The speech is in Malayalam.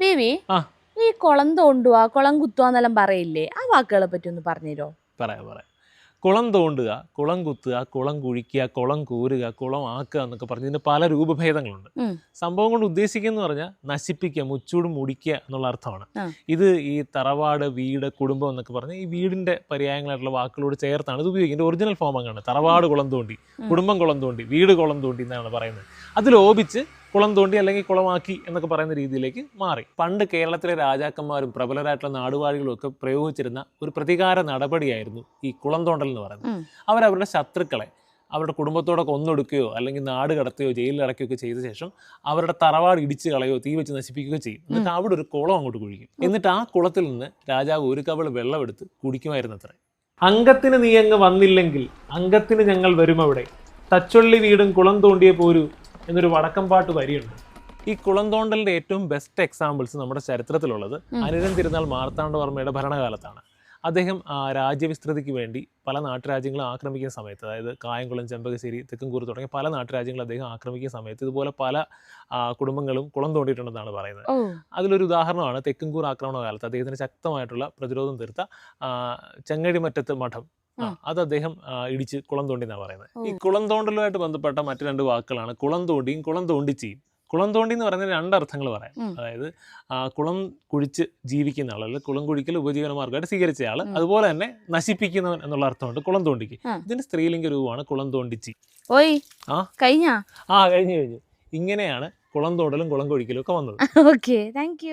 ബേബി. ഈ കുളം തോണ്ടുക കുളം കുത്തുവാന്നെല്ലാം പറയില്ലേ? ആ വാക്കുകളെ പറ്റി ഒന്ന് പറഞ്ഞുതരോ പറയാം പറയാം. കുളം തോണ്ടുക കുളം കുത്തുക കുളം കുഴിക്കുക കുളം കൂരുക കുളം ആക്കുക എന്നൊക്കെ പറഞ്ഞ് ഇതിന് പല രൂപഭേദങ്ങളുണ്ട്. സംഭവം കൊണ്ട് ഉദ്ദേശിക്കുന്നത് പറഞ്ഞാൽ നശിപ്പിക്കുക മുച്ചൂട് മുടിക്കുക എന്നുള്ള അർത്ഥമാണ്. ഇത് ഈ തറവാട് വീട് കുടുംബം എന്നൊക്കെ പറഞ്ഞ് ഈ വീടിന്റെ പര്യായങ്ങളായിട്ടുള്ള വാക്കുകളോട് ചേർത്താണ് ഇത് ഉപയോഗിക്കുന്നത്. ഒറിജിനൽ ഫോം അങ്ങാണ്. തറവാട് കുളം തോണ്ടി കുടുംബം കുളം തോണ്ടി വീട് കുളം തോണ്ടി എന്നാണ് പറയുന്നത്. അത് ലോപിച്ച് കുളം തോണ്ടി അല്ലെങ്കിൽ കുളമാക്കി എന്നൊക്കെ പറയുന്ന രീതിയിലേക്ക് മാറി. പണ്ട് കേരളത്തിലെ രാജാക്കന്മാരും പ്രബലരായിട്ടുള്ള നാടുവാഴികളും ഒക്കെ പ്രയോഗിച്ചിരുന്ന ഒരു പ്രതികാര നടപടിയായിരുന്നു ഈ കുളം തോണ്ടൽ എന്ന് പറയുന്നത്. അവരവരുടെ ശത്രുക്കളെ അവരുടെ കുടുംബത്തോടെ കൊന്നൊടുക്കുകയോ അല്ലെങ്കിൽ നാട് കടത്തുകയോ ജയിലിൽ അടയ്ക്കുകയോ ചെയ്ത ശേഷം അവരുടെ തറവാട് ഇടിച്ച് കളയോ തീ വെച്ച് നശിപ്പിക്കുകയോ ചെയ്യും. എന്നിട്ട് അവിടെ ഒരു കുളം അങ്ങോട്ട് കുഴിക്കും. എന്നിട്ട് ആ കുളത്തിൽ നിന്ന് രാജാവ് ഒരു കവൾ വെള്ളമെടുത്ത് കുടിക്കുമായിരുന്നു അത്ര അംഗത്തിന് നീ അങ്ങ് വന്നില്ലെങ്കിൽ അംഗത്തിന് ഞങ്ങൾ വരും അവിടെ തച്ചൊള്ളി വീടും കുളം തോണ്ടിയ പോരൂ. എന്നൊരു വടക്കം പാട്ട് വരിയുണ്ട്. ഈ കുളം തോണ്ടലിന്റെ ഏറ്റവും ബെസ്റ്റ് എക്സാമ്പിൾസ് നമ്മുടെ ചരിത്രത്തിലുള്ളത് അനിരൻ തിരുനാൾ മാർത്താണ്ഡവർമ്മയുടെ ഭരണകാലത്താണ്. അദ്ദേഹം രാജ്യവിസ്തൃതിക്ക് വേണ്ടി പല നാട്ടുരാജ്യങ്ങളും ആക്രമിക്കുന്ന സമയത്ത് അതായത് കായംകുളം ചെമ്പകശ്ശേരി തെക്കുംകൂർ തുടങ്ങിയ പല നാട്ടുരാജ്യങ്ങളും അദ്ദേഹം ആക്രമിക്കുന്ന സമയത്ത് ഇതുപോലെ പല കുടുംബങ്ങളും കുളം തോണ്ടിയിട്ടുണ്ടെന്നാണ് പറയുന്നത്. അതിലൊരു ഉദാഹരണമാണ് തെക്കുംകൂർ ആക്രമണ കാലത്ത് അദ്ദേഹത്തിന് ശക്തമായിട്ടുള്ള പ്രതിരോധം തീർത്ത ആ, ചെങ്ങഴിമറ്റത്ത് മഠം. അത് അദ്ദേഹം ഇടിച്ച് കുളം തോണ്ടി എന്നാണ് പറയുന്നത്. ഈ. കുളം തോണ്ടലുമായിട്ട് ബന്ധപ്പെട്ട മറ്റു രണ്ട് വാക്കുകളാണ് കുളം തോണ്ടിയും കുളം തോണ്ടിച്ചിയും കുളം തോണ്ടി എന്ന് പറയുന്നത് രണ്ട് അർത്ഥങ്ങൾ പറയാം അതായത് കുളം കുഴിച്ച് ജീവിക്കുന്ന ആൾ അല്ലെങ്കിൽ കുളം കുഴിക്കൽ ഉപജീവന മാർഗമായിട്ട് സ്വീകരിച്ച ആൾ അതുപോലെ തന്നെ നശിപ്പിക്കുന്നവൻ എന്നുള്ള അർത്ഥമുണ്ട് കുളം തോണ്ടിക്ക് ഇതിന്റെ സ്ത്രീലിംഗ രൂപമാണ് കുളം തോണ്ടിച്ചി ഓയ് ആ? കഴിഞ്ഞാ? ആ കഴിഞ്ഞു കഴിഞ്ഞു. ഇങ്ങനെയാണ് കുളം തോണ്ടലും കുളം കുഴിക്കലും ഒക്കെ വന്നത്. Okay thank